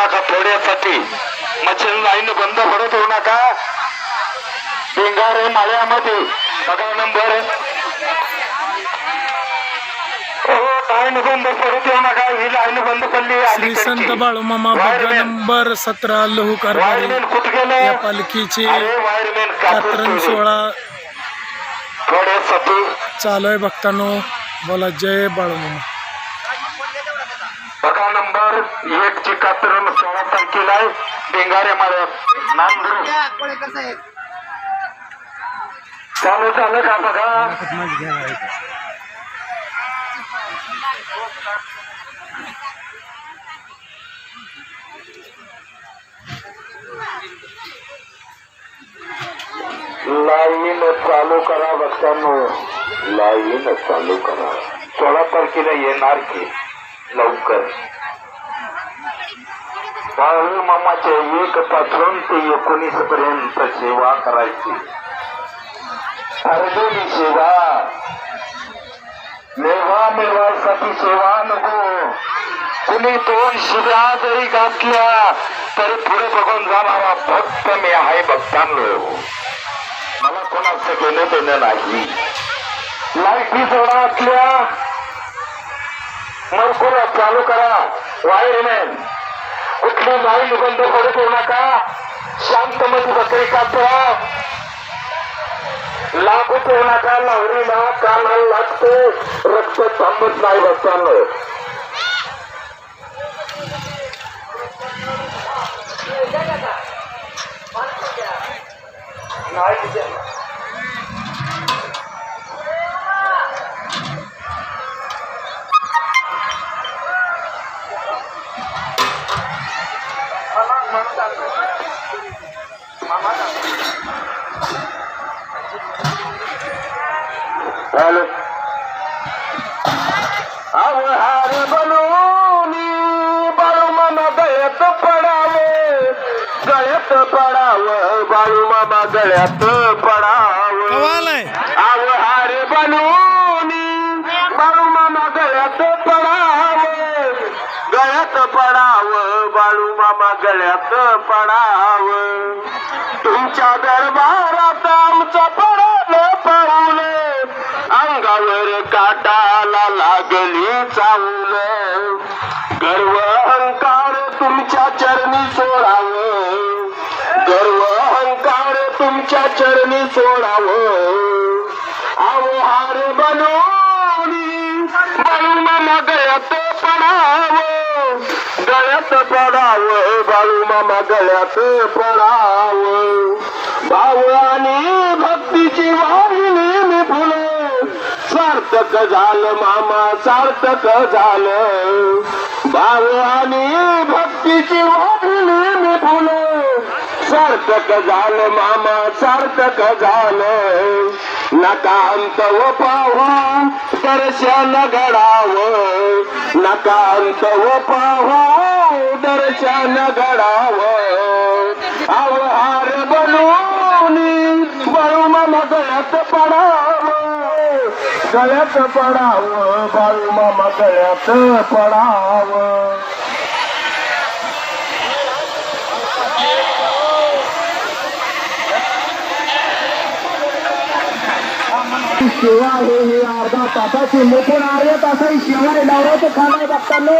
नका थोड्यासाठी मच्छीन लाईन बंद पडत होऊ नका. पिंगारे माळ्यामध्ये. बघा नंबर. हो श्री संत बाळूमामा बग्गा नंबर सतरा लहू कारभारी या पालखीचे कात्रण थोड्यासाठी चालू आहे भक्तांनो बोला जय बाळूमामा बघा नंबर एक ची कात्रण सोळा तारखेला आहे. बेंगारे माळ्यात नांदूर. चालू झालं का बघा? लाईन चालू करा बघतानो. लाईन चालू करा. सोळा तारखेला येणार की? लवकर. बाळू मामाचे एक पासून ते एकोणीस पर्यंत सेवा करायची. अर्जुनी सेवा. मेवा मेवासाठी सेवा नको. कुणी दोन शिव्या जरी घातल्या तरी पुढे बघून जाणारा भक्त मी आहे भक्तांनो. मला कोणाचं घेणं देणं नाही. लाईटी जोडा असल्या मरकुरा चालू करा. वायरमॅन कुठली लाईन बंद पडू देऊ नका. शांतमती बकरी कापरा लागू ठेवू नका लावणीला कानाला लागतो. रक्त थांबत नाही बसताना. नाही. हॅलो. अवहार बनवूनी बाळू गळ्यात पडावे गळ्यात पडावं. बाळूमामा गळ्यात पडावं बाळू गळ्यात पडावं. तुमच्या दरबारात आमचं पडल पडलं अंगावर काटाला लागली चावल गर्व अहंकार तुमच्या चरणी सोडाव. गर्व अहंकार तुमच्या चरणी सोडावं. आहार बनवली म्हणून मामा पडाव. गळ्यात पडावं बाळू मामा गळ्यात पडावं. भाव आणि भक्तीची वाहिनी मी फुलं सार्थक झालं मामा सार्थक झालं. भाव आणि भक्तीची वाहिनी मी फुलं सार्थक झालं मामा सार्थक झालं. नकांत व पाहू दर्शन घडावं. नकांत व पाहू दर्शन घडावं. अवहार बनून बाळू मामा गळ्यात पडावं. गळ्यात पडावं बाळू मामा गळ्यात पडावं. सेवा आहे हे अर्धा तासाची मोठून अर्ध्या असं शिवाय नवराचं खाणार बघताना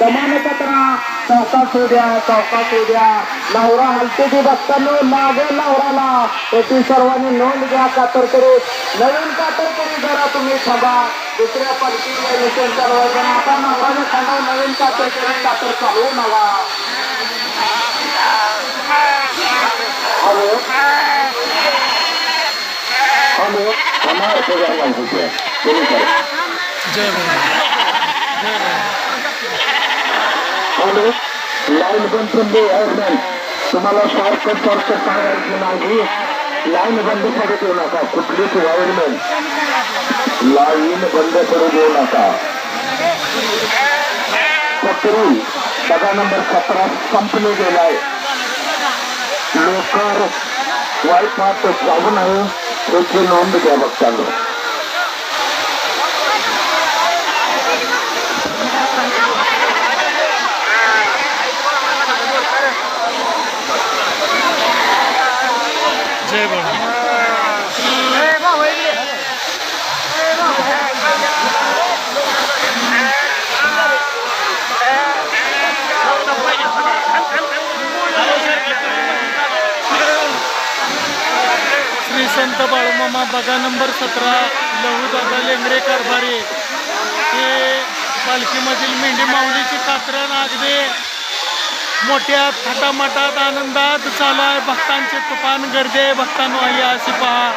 दमान कचरा चौका द्या चौका द्या. नवरा हलते जे बघताना मागे नवराला याची सर्वांनी नोंद घ्या कातर करू. नवीन कातर करू जरा तुम्ही थांबा. दुसऱ्या पालखीला निश्चय चालवायचं आता नवराने खाणं नवीन कातर करून कातर चालू नवा हॅलो. हमारे प्रोग्राम लाइन से बोलो हॅलो लाईन बंद करून आहे तुम्हाला शॉर्ट सारखं सारखं सांगायचं नाही. लाईन बंद करू देऊ नका. कुठलीच वायरमॅन लाईन बंद करू देऊ नका. पत्री सगळा नंबर सतरा संपले गेलाय लोकर वाईपात जाऊ नये याची नोंद घ्या बघताना संत बाळूमामा बघा नंबर सतरा लहूदादा लेंगरे कारभारे. हे पालखीमधील मेंढी माऊलीची कात्रण अगदी मोठ्या थाटामाटात आनंदात चालू आहे भक्तांचे तुफान गर्दी आहे. भक्तांनो आहे. अशी पहा.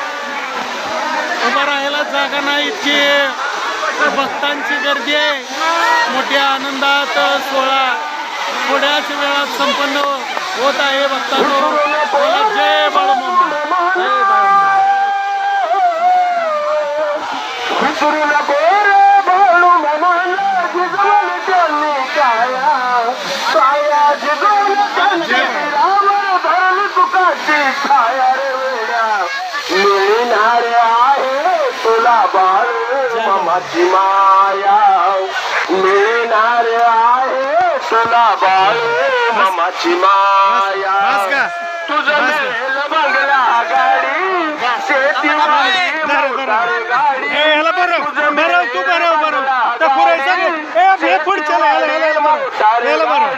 उभं राहायला जागा नाही इतकी. भक्तांची गर्दी आहे. मोठ्या आनंदात सोहळा थोड्याच वेळात संपन्न होत आहे. भक्तांनो जय बाळूमामा. जय बाळूमामा. विसरू नको रे बाळू मामाला जिजवल त्यांनी काया. काया जिजवल त्यांनी रावण धरली तुकाची छाया रे वेड्या. मिळणार आहे तुला बाळू मामाची माया. मिळणार आहे तुला बाळू मामाची माया? तुझं बंगला गाडी ह्याला बरं बरं तू बरं बरं त्या हे पुढच्याला ह्याला ह्याला ह्याला बरं ह्याला बरं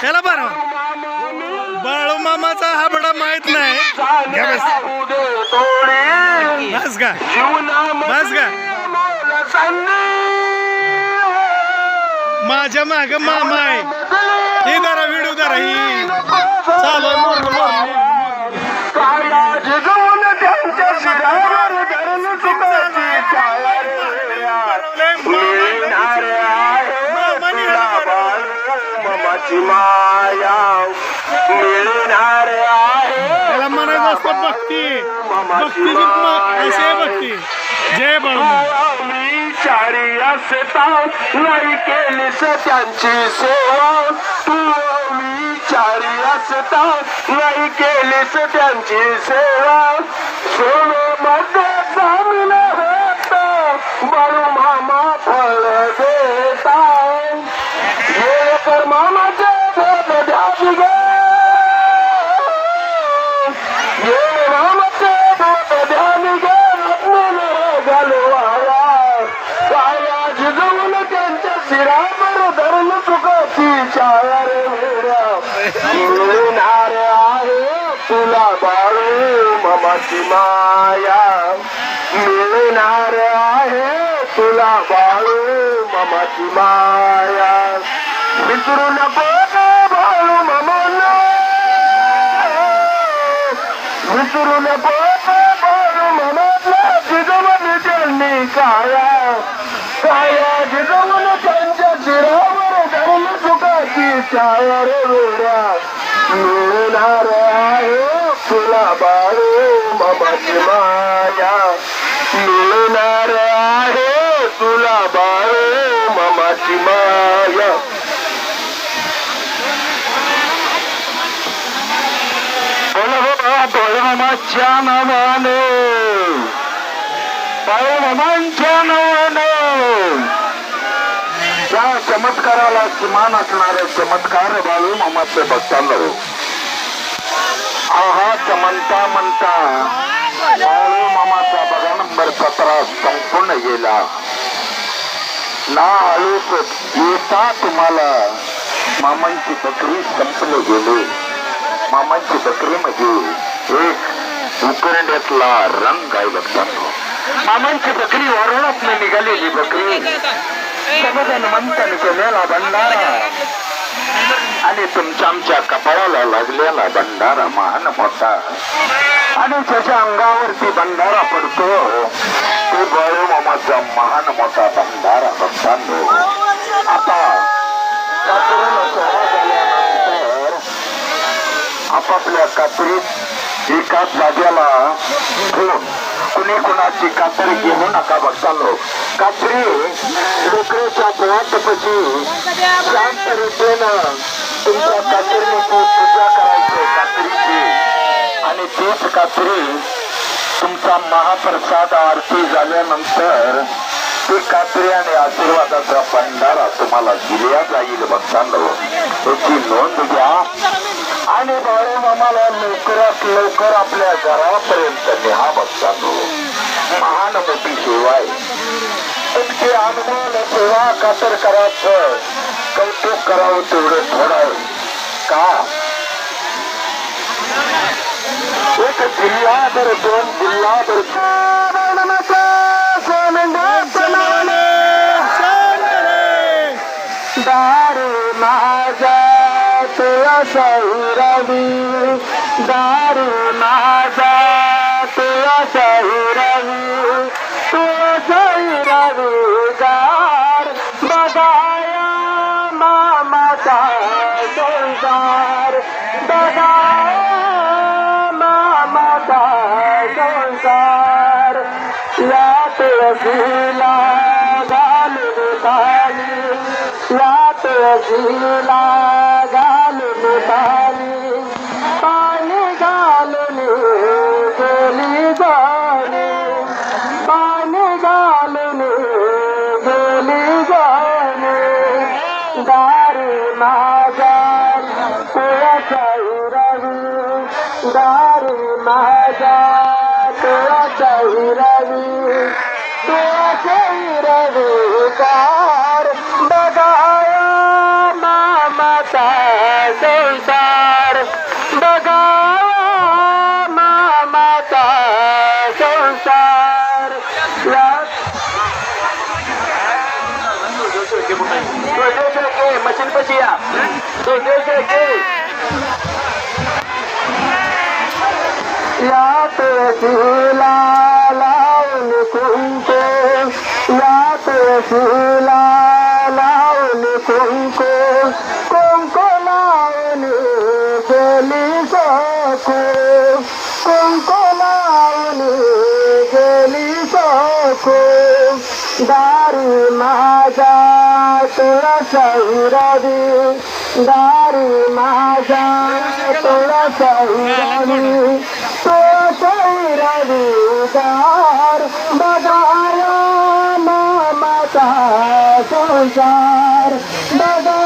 ह्याला बरं बाळू मामाचा हा बडा माहीत नाही बस का बस का माझ्या माग मामा आहे. ही करा व्हिडिओ करा ही. चालू आहे, मोर, मोर, मोर. काया जिजवून त्यांच्या शिरावर धरून सुखाची छाया रे मिळणार आहे तुला बाळू मामाची माया मिळणार आहे त्याला म्हणायचं असतं भक्ती भक्तीची म- अशी भक्ती. जय बाळू विचारी असता नाही केलीस त्यांची सेवा. तू मी चारी असता नाही केलीस त्यांची सेवा. सोने मध्ये जामीन होत बाळू मामा फळ दे. बाळू मामाची माया मिळणार आहे तुला बाळू मामाची माया विसरू नको रे बाळू विसरू नको बाळू मामाला जिजवन त्यांनी काया. काया जिजवन त्यांच्या शिरावर धरून सुखाची छाया रे वेड्या. मिळणार आहे तुला बाळू मामाची माया. मिळणार आहे तुला बाळू मामाची माया. बोला बाबा बाळूमामाच्या नावाने. बाळूमामांच्या नावाने. त्या चमत्काराला किमान असणारे चमत्कार बाळू मामाचे भक्तांनो. आहात म्हणता म्हणता बाळू मामाचा बघा नंबर सतरा संपूर्ण गेला. ना आळूच येता तुम्हाला. मामांची बकरी संपले गेली. मामांची बकरी म्हणजे एक उकरंड्यातला रंग आहे बघताना मामांची बकरी वरणात निघालेली बकरी. समाधान मंथन केलेला भंडारा. आणि तुमच्या आमच्या कपाळाला लागलेला भंडारा महान मोठा. आणि त्याच्या अंगावरती भंडारा पडतो. ते बाळू मामाचा महान मोठा भंडारा बघताना आता आपापल्या कात्रीत एकाच जाग्याला ठेवून कुणी कुणाची कात्री घेऊ नका बघतालो कात्री डोकऱ्याच्या पोहाटपशी शांत रीतीनं तुमच्या कात्रीची पूजा करायची कात्रीची. आणि तीच कात्री तुमचा महाप्रसाद आरती झाल्यानंतर ती कात्री आणि आशीर्वादाचा भंडारा तुम्हाला दिल्या जाईल बघताना याची नोंद घ्या. आणि बाळू मामाला लवकरात लवकर आपल्या घरापर्यंत न्या बसतो महान मोठी सेवा आहे इतकी अनुभव सेवा कातर करायचं कौतुक करावं तेवढं थोडं का एक जिल्हा तर दोन जिल्हा तर दारू माझा तुला सौरवी दारू माझा तुला सौरवी तुला सौरवी गार बघाया मा रवि का दारी माझा तुळा सौरवी दारी माझा तुळा सौरवी तो सौरवी दार बघाया मामाचा संसार बघा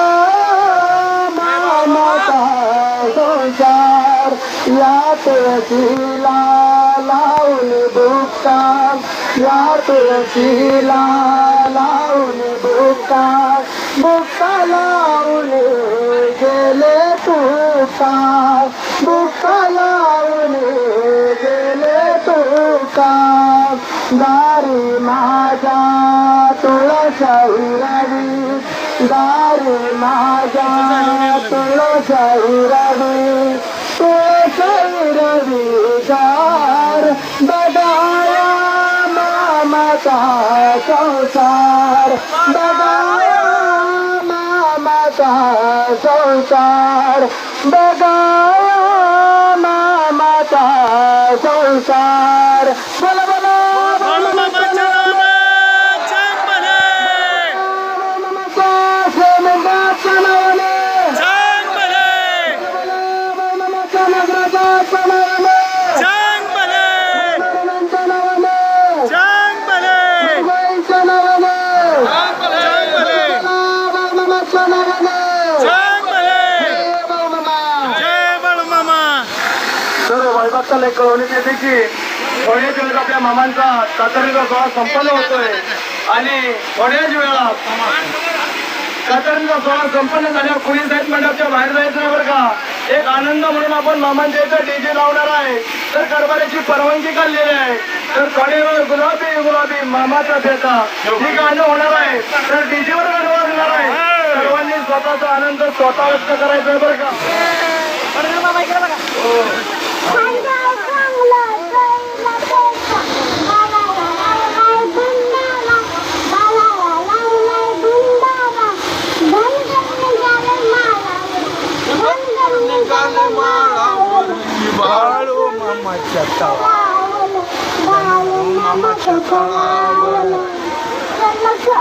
मामाचा संसार या तुळशीला लावून बुक्का या तुळशीला लावून बुक्का भुका लावून गेले तुका बुक्का लावून गेले तुका दारी माझा तुळसा उरावी दारी माझा तुळसा उरावी तुळसा रवी मामाचा एक कळवण्यात येते की थोड्याच वेळात आपल्या मामांचा कातरणीचा सोहळा संपन्न होतोय. आणि थोड्याच वेळात कातरणीचा सोहळा संपन्न झाल्यावर कुणी साहेब मंडपच्या बाहेर जायचं नाही बरं का? एक आनंद म्हणून आपण मामांच्या इथं डीजे लावणार आहे. तर कारभाराची परवानगी काढलेली आहे. तर थोडे वेळ गुलाबी गुलाबी मामाचा फेटा. ही गाणं होणार आहे. तर डीजेवर गाणं वाजणार आहे. सर्वांनी स्वतःचा आनंद स्वतः व्यक्त करायचा आहे बरं का? बाळू मामाच्या त्याच्या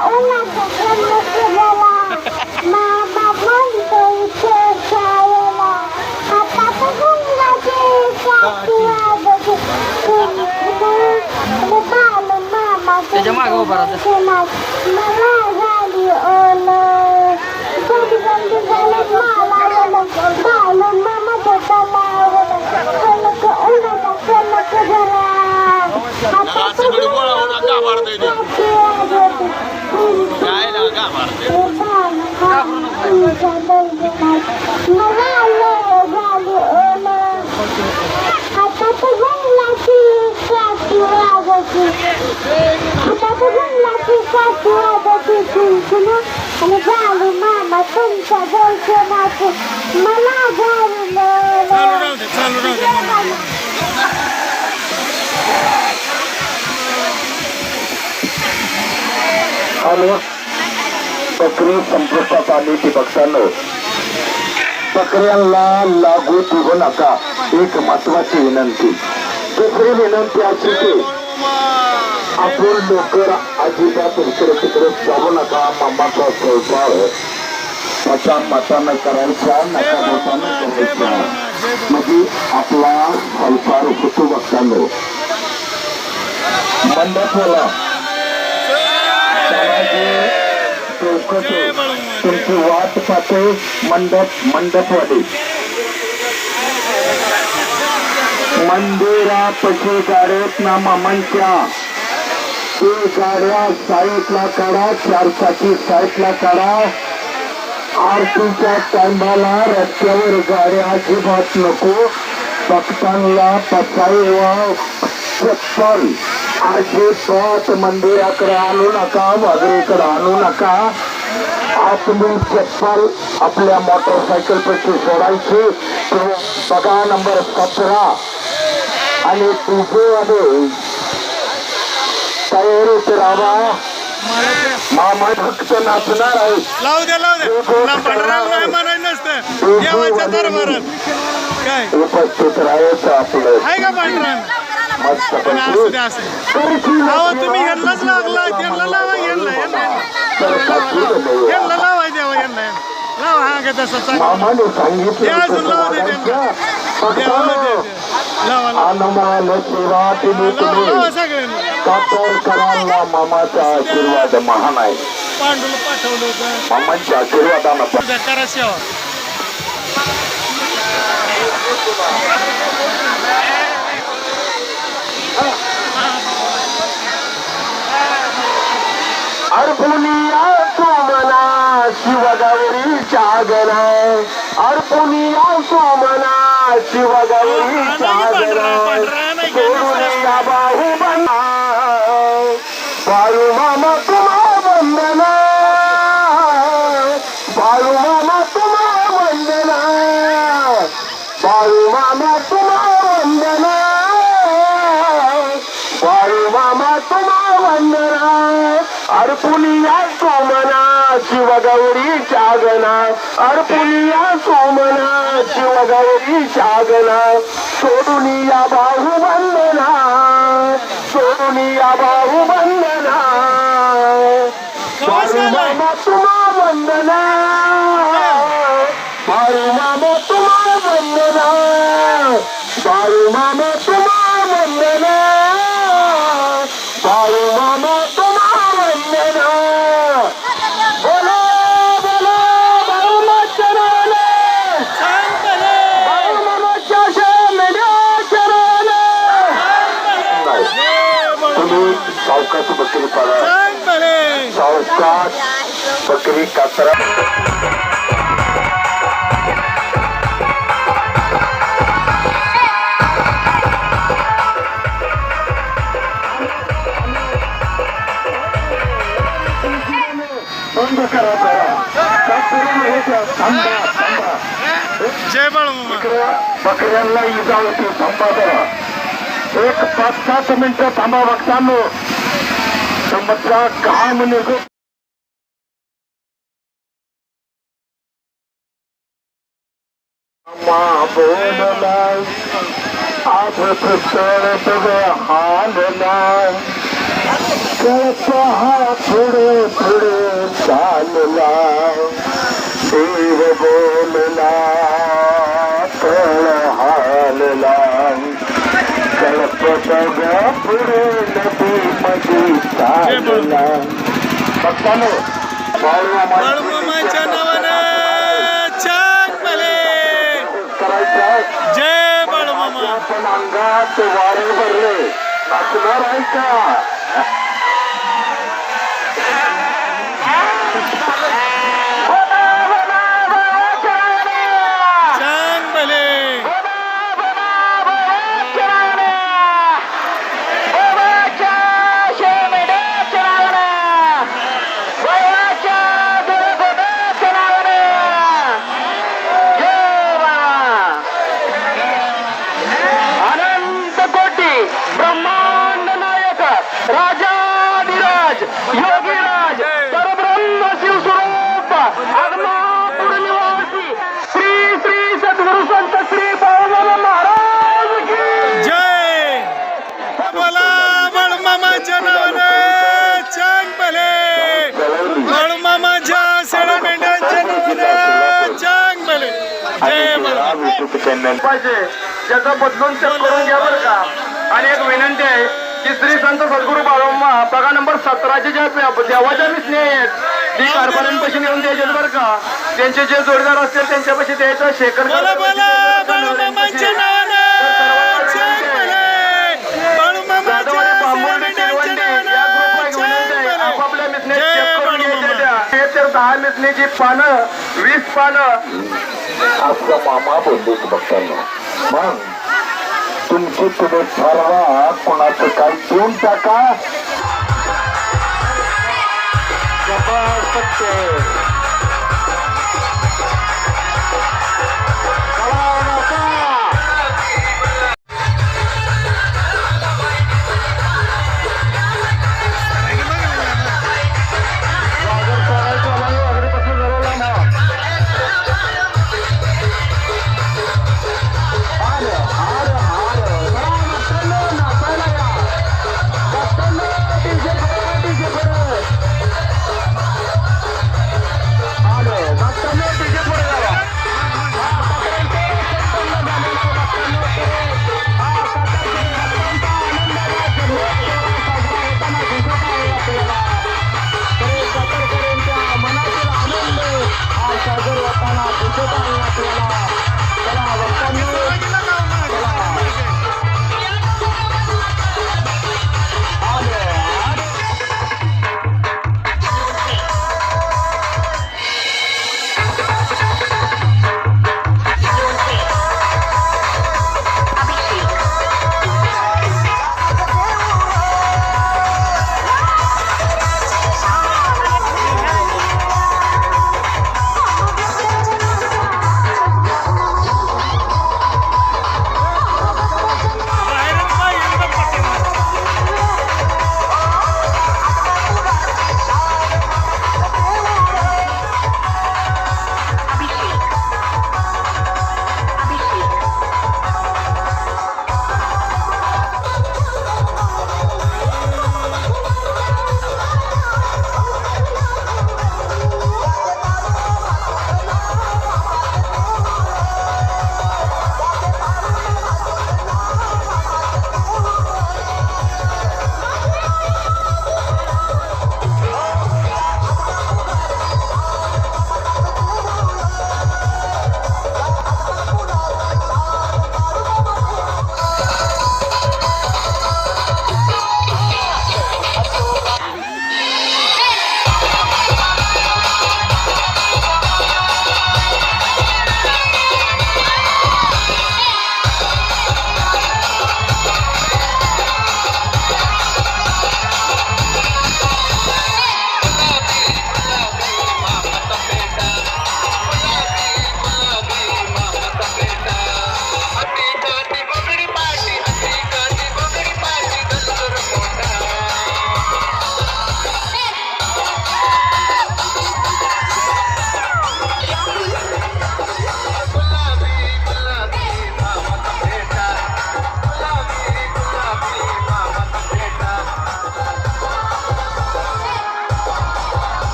I don't know. बकरी संपुष्टात आली ती बघताना बकऱ्यांना लागू देऊ नका एक महत्वाची विनंती. दुसरी विनंती अशी की आपण लवकर अजिबात इकडे तिकडे जाऊ नका मामाचा स्वयंपाक. त्याच्या मतानं करायचा नका मतानं करायचा. म्हणजे आपला हलफार होतो बघताना मंडपाला तुमची वाट पाहते मंडप मंडपवाली मंदिरा पशी गाड्यात ना मामांच्या ते गाड्या साईडला काढा चारचाकी साईडला काढा आरतीच्या टायमाला रस्त्यावर गाड्या अजिबात नको. भक्तांना पसाई पसायवा. चप्पल अजिबात मंदिराकडे आणू नका वगैरेकडे आणू नका. आपली चप्पल आपल्या मोटरसायकल पैकी सोडायची. तो बघा नंबर सतरा. आणि तुझे आले तयारीत राहा मामा भक्त नाचणार आहे. उपस्थित राहायचं आपलं. अहो तुम्ही ह्यांनाच लागला त्यांना लावा यांना यांना यांना. लावाय देवा यांना यांना. लावा हा का तसं चांगलं अजून लावू दे त्यांना. लावा लावा लावा. लावा सगळ्यांना. मामाचा आशीर्वाद महान आहे. पांडूला पाठवलं होतं. मामांच्या उद्या करा सेवा. अर्पुनिया सोमना शिवगौरी चागना अर्पुनिया सोमना शिवगौरी चागना सोमना शिवगौरी चागना अर्पुनिया सोमना शिवगौरी चागना सोडुनिया बाहू वंदना सोडुनिया बाहू वंदना बाळू मामा तुम्हा वंदना। बकरी पाळा सांग बकरी कातरा जय बाळू बकऱ्यांना इजा होती थांबा जरा. एक पाच सात मिनिटं थांबा बघताना समजा काम निघून मा बोलला आज चढत हालला कळत हा पुढे पुढे चालला देव बोलला तळ हालला कळपत ग पुढे नदी मधी चालला बघतानो बाळू बाळू मामाच्या नावानं सांग भले करायचं जय बाळू मामा आपण अंगात वारे भरले नाचणार आहे का? पाहिजे. त्याचं बदलून चेक करून घ्या बरं का. आणि एक विनंती आहे की श्री संत सद्गुरू बाळोम्मा बघा नंबर सतराचे ज्या देवाच्या मिसने आहेत. ती कारभाऱ्यांपाशी नेऊन द्यायचे बरं का. त्यांचे जे जोडीदार असतील त्यांच्यापाशी द्यायचं शेखर. हे दहा मिसनेची पानं वीस पानं. असं मामा बोललेच भक्तांना मग तुमची तुम्ही ठरवा कोणाचं काय देऊन टाका. सत्य